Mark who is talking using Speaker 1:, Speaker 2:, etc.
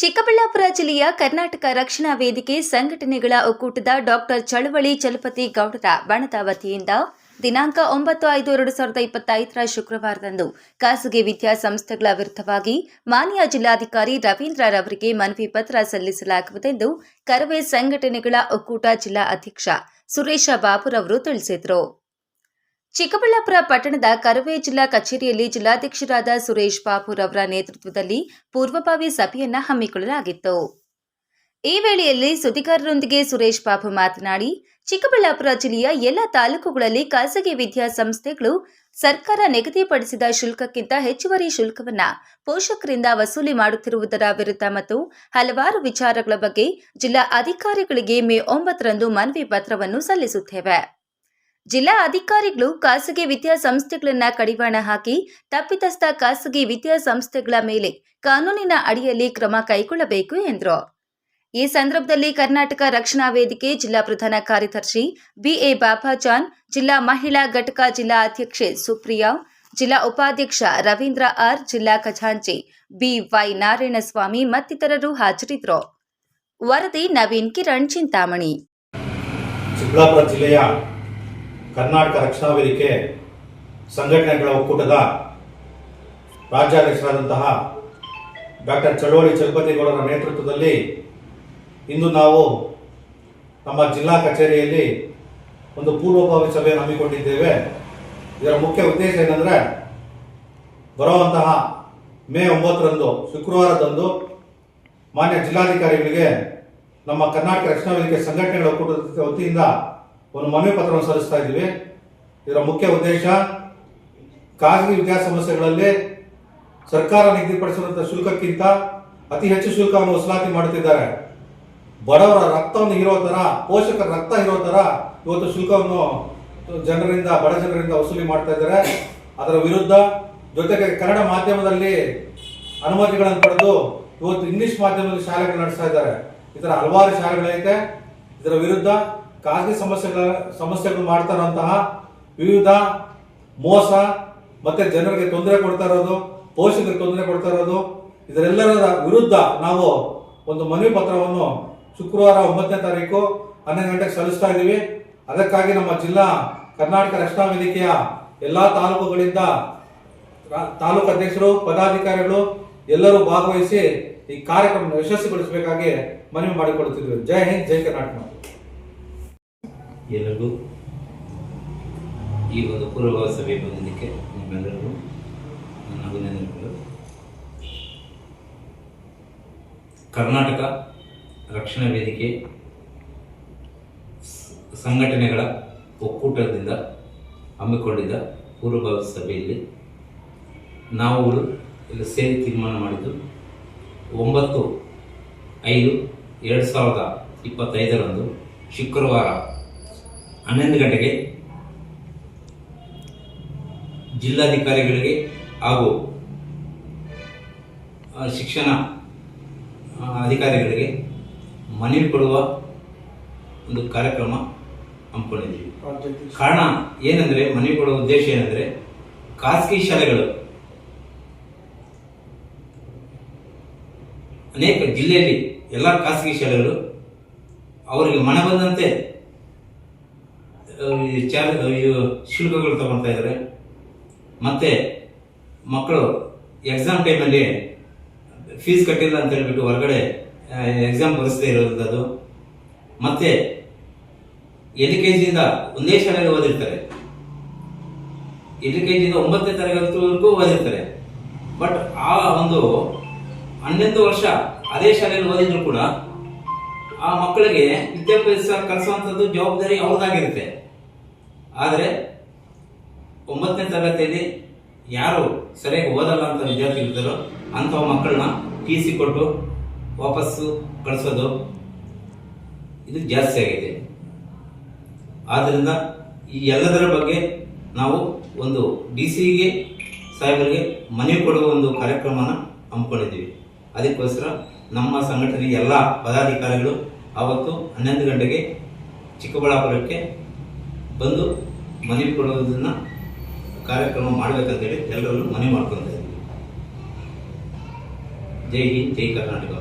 Speaker 1: ಚಿಕ್ಕಬಳ್ಳಾಪುರ ಜಿಲ್ಲೆಯ ಕರ್ನಾಟಕ ರಕ್ಷಣಾ ವೇದಿಕೆ ಸಂಘಟನೆಗಳ ಒಕ್ಕೂಟದ ಡಾಕ್ಟರ್ ಚಳವಳಿ ಚಲಪತಿ ಗೌಡರ ಬಣದ ವತಿಯಿಂದ ದಿನಾಂಕ ಒಂಬತ್ತು ಐದು ಎರಡು ಸಾವಿರದ ಇಪ್ಪತ್ತೈದರ ಶುಕ್ರವಾರದಂದು ಖಾಸಗಿ ವಿದ್ಯಾಸಂಸ್ಥೆಗಳ ವಿರುದ್ಧವಾಗಿ ಮಾನ್ಯ ಜಿಲ್ಲಾಧಿಕಾರಿ ರವೀಂದ್ರ ರವರಿಗೆ ಮನವಿ ಪತ್ರ ಸಲ್ಲಿಸಲಾಗುವುದೆಂದು ಕರವೇ ಸಂಘಟನೆಗಳ ಒಕ್ಕೂಟ ಜಿಲ್ಲಾ ಅಧ್ಯಕ್ಷ ಸುರೇಶ ಬಾಬುರವರು ತಿಳಿಸಿದರು. ಚಿಕ್ಕಬಳ್ಳಾಪುರ ಪಟ್ಟಣದ ಕರವೇ ಜಿಲ್ಲಾ ಕಚೇರಿಯಲ್ಲಿ ಜಿಲ್ಲಾಧ್ಯಕ್ಷರಾದ ಸುರೇಶ್ ಬಾಬುರ್ ಅವರ ನೇತೃತ್ವದಲ್ಲಿ ಪೂರ್ವಭಾವಿ ಸಭೆಯನ್ನ ಹಮ್ಮಿಕೊಳ್ಳಲಾಗಿತ್ತು. ಈ ವೇಳೆಯಲ್ಲಿ ಸುದ್ದಿಗಾರರೊಂದಿಗೆ ಸುರೇಶ್ ಬಾಬು ಮಾತನಾಡಿ, ಚಿಕ್ಕಬಳ್ಳಾಪುರ ಜಿಲ್ಲೆಯ ಎಲ್ಲ ತಾಲೂಕುಗಳಲ್ಲಿ ಖಾಸಗಿ ವಿದ್ಯಾಸಂಸ್ಥೆಗಳು ಸರ್ಕಾರ ನಿಗದಿಪಡಿಸಿದ ಶುಲ್ಕಕ್ಕಿಂತ ಹೆಚ್ಚುವರಿ ಶುಲ್ಕವನ್ನ ಪೋಷಕರಿಂದ ವಸೂಲಿ ಮಾಡುತ್ತಿರುವುದರ ವಿರುದ್ಧ ಮತ್ತು ಹಲವಾರು ವಿಚಾರಗಳ ಬಗ್ಗೆ ಜಿಲ್ಲಾ ಅಧಿಕಾರಿಗಳಿಗೆ ಮೇ ಒಂಬತ್ತರಂದು ಮನವಿ ಪತ್ರವನ್ನು ಸಲ್ಲಿಸುತ್ತೇವೆ. ಜಿಲ್ಲಾ ಅಧಿಕಾರಿಗಳು ಖಾಸಗಿ ವಿದ್ಯಾಸಂಸ್ಥೆಗಳನ್ನ ಕಡಿವಾಣ ಹಾಕಿ ತಪ್ಪಿತಸ್ಥ ಖಾಸಗಿ ವಿದ್ಯಾಸಂಸ್ಥೆಗಳ ಮೇಲೆ ಕಾನೂನಿನ ಅಡಿಯಲ್ಲಿ ಕ್ರಮ ಕೈಗೊಳ್ಳಬೇಕು ಎಂದರು. ಈ ಸಂದರ್ಭದಲ್ಲಿ ಕರ್ನಾಟಕ ರಕ್ಷಣಾ ವೇದಿಕೆ ಜಿಲ್ಲಾ ಪ್ರಧಾನ ಕಾರ್ಯದರ್ಶಿ ಬಿಎ ಬಾಬಾಜಾನ್, ಜಿಲ್ಲಾ ಮಹಿಳಾ ಘಟಕ ಜಿಲ್ಲಾ ಅಧ್ಯಕ್ಷೆ ಸುಪ್ರಿಯಾ, ಜಿಲ್ಲಾ ಉಪಾಧ್ಯಕ್ಷ ರವೀಂದ್ರ ಆರ್, ಜಿಲ್ಲಾ ಖಜಾಂಚಿ ಬಿವೈ ನಾರಾಯಣಸ್ವಾಮಿ ಮತ್ತಿತರರು ಹಾಜರಿದ್ದರು. ವರದಿ ನವೀನ್ ಕಿರಣ್, ಚಿಂತಾಮಣಿ.
Speaker 2: ಚಿಕ್ಕಬಳ್ಳಾಪುರ ಜಿಲ್ಲೆಯ ಕರ್ನಾಟಕ ರಕ್ಷಣಾ ವೇದಿಕೆ ಸಂಘಟನೆಗಳ ಒಕ್ಕೂಟದ ರಾಜ್ಯಾಧ್ಯಕ್ಷರಾದಂತಹ ಡಾಕ್ಟರ್ ಚಳವಳಿ ಚಲಪತಿಗೌಡರ ನೇತೃತ್ವದಲ್ಲಿ ಇಂದು ನಾವು ನಮ್ಮ ಜಿಲ್ಲಾ ಕಚೇರಿಯಲ್ಲಿ ಒಂದು ಪೂರ್ವಭಾವಿ ಸಭೆಯನ್ನು ಹಮ್ಮಿಕೊಂಡಿದ್ದೇವೆ. ಇದರ ಮುಖ್ಯ ಉದ್ದೇಶ ಏನಂದರೆ ಬರುವಂತಹ ಮೇ ಒಂಬತ್ತರಂದು, ಶುಕ್ರವಾರದಂದು ಮಾನ್ಯ ಜಿಲ್ಲಾಧಿಕಾರಿಗಳಿಗೆ ನಮ್ಮ ಕರ್ನಾಟಕ ರಕ್ಷಣಾ ವೇದಿಕೆ ಸಂಘಟನೆಗಳ ಒಕ್ಕೂಟದ ವತಿಯಿಂದ ಒಂದು ಮನವಿ ಪತ್ರವನ್ನು ಸಲ್ಲಿಸ್ತಾ ಇದ್ದೀವಿ. ಇದರ ಮುಖ್ಯ ಉದ್ದೇಶ ಖಾಸಗಿ ವಿದ್ಯಾಸಂಸ್ಥೆಗಳಲ್ಲಿ ಸರ್ಕಾರ ನಿಗದಿಪಡಿಸಿರುವಂತಹ ಶುಲ್ಕಕ್ಕಿಂತ ಅತಿ ಹೆಚ್ಚು ಶುಲ್ಕವನ್ನು ವಸೂಲಾತಿ ಮಾಡುತ್ತಿದ್ದಾರೆ. ಬಡವರ ರಕ್ತವನ್ನು ಇರೋ ಥರ ಪೋಷಕರ ರಕ್ತ ಇರೋ ಥರ ಇವತ್ತು ಶುಲ್ಕವನ್ನು ಜನರಿಂದ, ಬಡ ಜನರಿಂದ ವಸೂಲಿ ಮಾಡ್ತಾ ಇದ್ದಾರೆ. ಅದರ ವಿರುದ್ಧ ಜೊತೆಗೆ ಕನ್ನಡ ಮಾಧ್ಯಮದಲ್ಲಿ ಅನುಮತಿಗಳನ್ನು ಪಡೆದು ಇವತ್ತು ಇಂಗ್ಲಿಷ್ ಮಾಧ್ಯಮದಲ್ಲಿ ಶಾಲೆಗಳು ನಡೆಸ್ತಾ ಇದ್ದಾರೆ. ಥರ ಹಲವಾರು ಶಾಲೆಗಳೈತೆ. ಇದರ ವಿರುದ್ಧ ಖಾಸಗಿ ಸಮಸ್ಯೆಗಳ, ಸಮಸ್ಯೆಗಳು ಮಾಡ್ತಾರಂತಹ ವಿವಿಧ ಮೋಸ ಮತ್ತೆ ಜನರಿಗೆ ತೊಂದರೆ ಕೊಡ್ತಾ ಇರೋದು, ಪೋಷಕರಿಗೆ ತೊಂದರೆ ಕೊಡ್ತಾ ಇರೋದು, ಇದರೆಲ್ಲರ ವಿರುದ್ಧ ನಾವು ಒಂದು ಮನವಿ ಪತ್ರವನ್ನು ಶುಕ್ರವಾರ ಒಂಬತ್ತನೇ ತಾರೀಕು ಹನ್ನೊಂದು ಗಂಟೆಗೆ ಸಲ್ಲಿಸ್ತಾ ಇದ್ದೀವಿ. ಅದಕ್ಕಾಗಿ ನಮ್ಮ ಜಿಲ್ಲಾ ಕರ್ನಾಟಕ ರಕ್ಷಣಾ ವೇದಿಕೆಯ ಎಲ್ಲಾ ತಾಲೂಕುಗಳಿಂದ ತಾಲೂಕು ಅಧ್ಯಕ್ಷರು, ಪದಾಧಿಕಾರಿಗಳು ಎಲ್ಲರೂ ಭಾಗವಹಿಸಿ ಈ ಕಾರ್ಯಕ್ರಮ ಯಶಸ್ವಿಗೊಳಿಸಬೇಕಾಗಿ ಮನವಿ ಮಾಡಿಕೊಡುತ್ತಿದ್ದೇವೆ. ಜೈ ಹಿಂದ್, ಜೈ ಕರ್ನಾಟಕ.
Speaker 3: ಎಲ್ಲರಿಗೂ ಈ ಒಂದು ಪೂರ್ವಭಾವ ಸಭೆ ಬಂದಿದ್ದಕ್ಕೆ ನಿಮ್ಮೆಲ್ಲರಿಗೂ ನನ್ನ ಅಭಿನಂದನೆಗಳು. ಕರ್ನಾಟಕ ರಕ್ಷಣಾ ವೇದಿಕೆ ಸಂಘಟನೆಗಳ ಒಕ್ಕೂಟದಿಂದ ಹಮ್ಮಿಕೊಂಡಿದ್ದ ಪೂರ್ವಭಾವ ಸಭೆಯಲ್ಲಿ ನಾವುಗಳು ಇಲ್ಲಿ ಸೇರಿ ತೀರ್ಮಾನ ಮಾಡಿದ್ದು ಒಂಬತ್ತು ಐದು ಎರಡು ಸಾವಿರದ ಇಪ್ಪತ್ತೈದರಂದು ಶುಕ್ರವಾರ ಹನ್ನೊಂದು ಗಂಟೆಗೆ ಜಿಲ್ಲಾಧಿಕಾರಿಗಳಿಗೆ ಹಾಗೂ ಶಿಕ್ಷಣ ಅಧಿಕಾರಿಗಳಿಗೆ ಮನವಿ ಕೊಡುವ ಒಂದು ಕಾರ್ಯಕ್ರಮ ಹಮ್ಮಿಕೊಂಡಿದ್ದೀವಿ. ಕಾರಣ ಏನಂದರೆ ಮನವಿ ಕೊಡುವ ಉದ್ದೇಶ ಏನಂದರೆ, ಖಾಸಗಿ ಶಾಲೆಗಳು, ಅನೇಕ ಜಿಲ್ಲೆಯಲ್ಲಿ ಎಲ್ಲ ಖಾಸಗಿ ಶಾಲೆಗಳು ಅವರಿಗೆ ಮನ ಬಂದಂತೆ ಅಹ್, ಈ ಚಾರ್ ಶುಲ್ಕಗಳು ತಗೊಳ್ತಾ ಇದ್ದಾರೆ ಮತ್ತೆ ಮಕ್ಕಳು ಎಕ್ಸಾಮ್ ಟೈಮಲ್ಲಿ ಫೀಸ್ ಕಟ್ಟಿಲ್ಲ ಅಂತ ಹೇಳ್ಬಿಟ್ಟು ಹೊರಗಡೆ ಎಕ್ಸಾಮ್ ಬರೆಸದೇ ಇರೋದು ಮತ್ತೆ ಎಲ್ ಕೆ ಜಿಯಿಂದ ಒಂದೇ ಶಾಲೆಗೆ ಓದಿರ್ತಾರೆ. ಎಲ್ ಕೆ ಜಿಯಿಂದ ಒಂಬತ್ತನೇ ತರಗತಿವರೆಗೂ ಓದಿರ್ತಾರೆ. ಬಟ್ ಆ ಒಂದು ಹನ್ನೊಂದು ವರ್ಷ ಅದೇ ಶಾಲೆಯಲ್ಲಿ ಓದಿದ್ರು ಕೂಡ ಆ ಮಕ್ಕಳಿಗೆ ವಿದ್ಯಾಭ್ಯಾಸ ಕಲಿಸುವಂಥದ್ದು ಜವಾಬ್ದಾರಿ ಅವ್ರದ್ದಾಗಿರುತ್ತೆ. ಆದರೆ ಒಂಬತ್ತನೇ ತರಗತಿಯಲ್ಲಿ ಯಾರು ಸರಿಯಾಗಿ ಓದಲ್ಲ ಅಂತ ವಿದ್ಯಾರ್ಥಿ ಇರ್ತಾರೋ ಅಂಥ ಮಕ್ಕಳನ್ನ ಟಿ ಸಿ ಕೊಟ್ಟು ವಾಪಸ್ಸು ಕಳಿಸೋದು ಇದು ಜಾಸ್ತಿ ಆಗಿದೆ. ಆದ್ದರಿಂದ ಈ ಎಲ್ಲದರ ಬಗ್ಗೆ ನಾವು ಒಂದು ಡಿ ಸಿಗೆ ಸಾಹೇಬರಿಗೆ ಮನವಿ ಕೊಡುವ ಒಂದು ಕಾರ್ಯಕ್ರಮನ ಹಮ್ಮಿಕೊಂಡಿದ್ದೀವಿ. ಅದಕ್ಕೋಸ್ಕರ ನಮ್ಮ ಸಂಘಟನೆಯ ಎಲ್ಲ ಪದಾಧಿಕಾರಿಗಳು ಆವತ್ತು ಹನ್ನೊಂದು ಗಂಟೆಗೆ ಚಿಕ್ಕಬಳ್ಳಾಪುರಕ್ಕೆ ಬಂದು ಮನವಿ ಕೊಡೋದನ್ನು ಕಾರ್ಯಕ್ರಮ ಮಾಡಬೇಕಂತೇಳಿ ಎಲ್ಲರಲ್ಲೂ ಮನವಿ ಮಾಡ್ಕೊತಾ ಇದ್ದೀವಿ. ಜೈ ಹಿಂದ್ ಜೈ ಕರ್ನಾಟಕ.